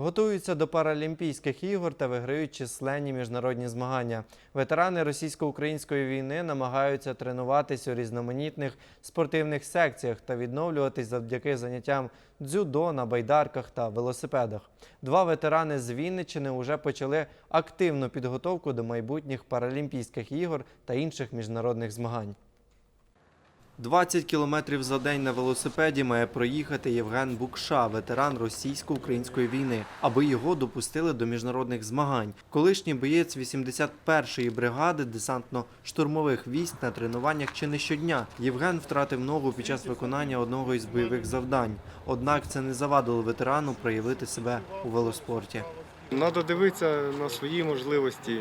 Готуються до Паралімпійських ігор та виграють численні міжнародні змагання. Ветерани російсько-української війни намагаються тренуватись у різноманітних спортивних секціях та відновлюватись завдяки заняттям дзюдо на байдарках та велосипедах. Два ветерани з Вінниччини вже почали активну підготовку до майбутніх Паралімпійських ігор та інших міжнародних змагань. 20 кілометрів за день на велосипеді має проїхати Євген Букша, ветеран російсько-української війни, аби його допустили до міжнародних змагань. Колишній боєць 81-ї бригади десантно-штурмових військ на тренуваннях чи не щодня. Євген втратив ногу під час виконання одного із бойових завдань. Однак це не завадило ветерану проявити себе у велоспорті. Треба дивитися на свої можливості.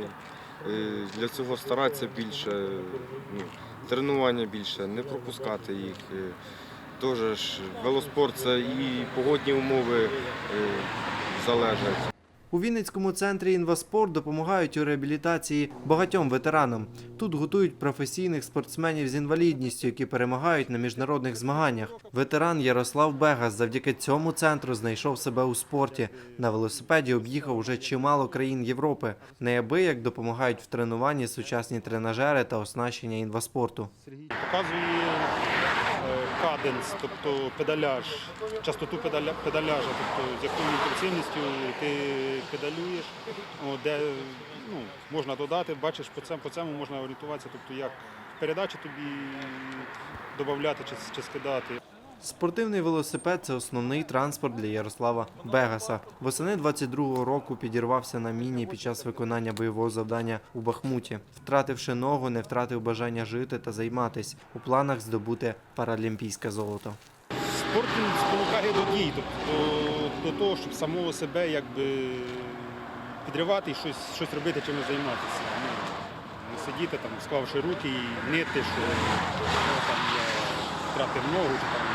е, Для цього старатися більше, ну, тренування більше, не пропускати їх. е. Теж велоспорт це і погодні умови е, залежать. У Вінницькому центрі інваспорт допомагають у реабілітації багатьом ветеранам. Тут готують професійних спортсменів з інвалідністю, які перемагають на міжнародних змаганнях. Ветеран Ярослав Бегас завдяки цьому центру знайшов себе у спорті. На велосипеді об'їхав уже чимало країн Європи. Неабияк допомагають в тренуванні сучасні тренажери та оснащення інваспорту. показує каденс, тобто педаляж, частоту педаля, педаляжа, тобто з якою інтенсивністю ти педалюєш, де ну, можна додати, бачиш, по цьому, по цьому можна орієнтуватися, тобто як передачі тобі додати чи, чи скидати. Спортивний велосипед це основний транспорт для Ярослава Бегаса. Восени 22-го року підірвався на міні під час виконання бойового завдання у Бахмуті. Втративши ногу, не втратив бажання жити та займатись. У планах здобути паралімпійське золото. Спорт спонукає до дій, тобто до того, щоб самого себе якби підривати і щось, щось робити, чимось займатися. Ну, не сидіти там, склавши руки і нити, що «О, там я втратив ногу чи там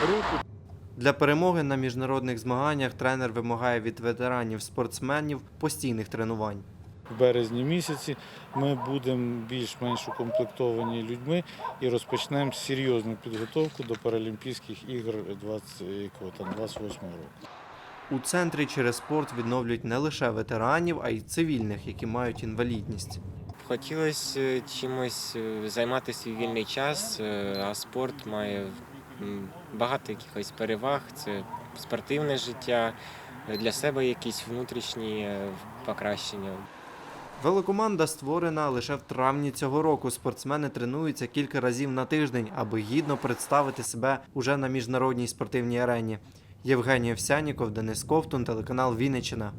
руку. Для перемоги на міжнародних змаганнях тренер вимагає від ветеранів спортсменів постійних тренувань. В березні місяці ми будемо більш-менш укомплектовані людьми і розпочнемо серйозну підготовку до Паралімпійських ігор 20, якого там, 28 року. У центрі через спорт відновлюють не лише ветеранів, а й цивільних, які мають інвалідність. Хотілося чимось е, займатися вільний час, е, а спорт має багато якихось переваг. Це спортивне життя, для себе якісь внутрішні е, покращення. Велокоманда створена лише в травні цього року. Спортсмени тренуються кілька разів на тиждень, аби гідно представити себе уже на міжнародній спортивній арені. Євгеній Овсяніков, Денис Ковтун, телеканал Вінниччина.